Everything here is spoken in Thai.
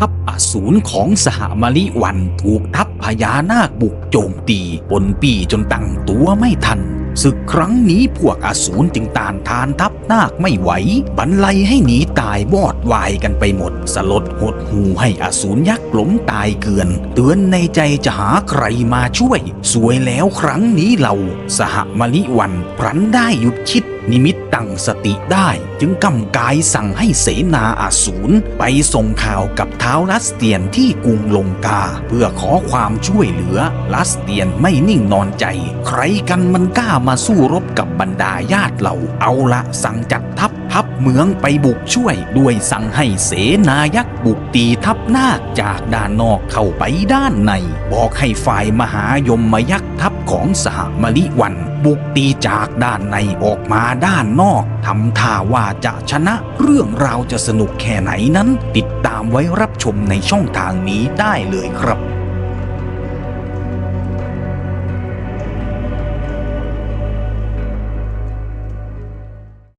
ทัพอสูรของสหมลิวันถูกทัพพญานาคบุกโจมตีปนปีจนตั้งตัวไม่ทันศึกครั้งนี้พวกอสูรจึงต้านทานทัพนาคไม่ไหว บรรลัยให้หนีตายบอดวายกันไปหมด สลดหดหูให้อสูรยักษ์ล้มตายเกลือน เตือนในใจจะหาใครมาช่วย สวยแล้วครั้งนี้เรา สหมลิวันพลันได้หยุดคิด นิมิตตั้งสติได้จึงกำกายสั่งให้เสนาอาสูรไปส่งข่าวกับเท้าวลัสเตียนที่กรุงลงกา เพื่อขอความช่วยเหลือลัสเตียนไม่นิ่งนอนใจ ใครกันมันกล้ามาสู้รบกับบรรดาญาติเราเอาละสั่งจัดทัพ เมืองไปบุกช่วยด้วยสั่งให้เสนายักษ์บุกตีทัพนาคจากด้านนอกเข้าไปด้านใน บอกให้ฝ่ายมหายมมายักษ์ทัพของสหมลิวันบุกตีจากด้านในออกมาด้านนอกทำท่าว่าจะชนะเรื่องราวจะสนุกแค่ไหนนั้น ติดตามไว้รับชมในช่องทางนี้ได้เลยครับ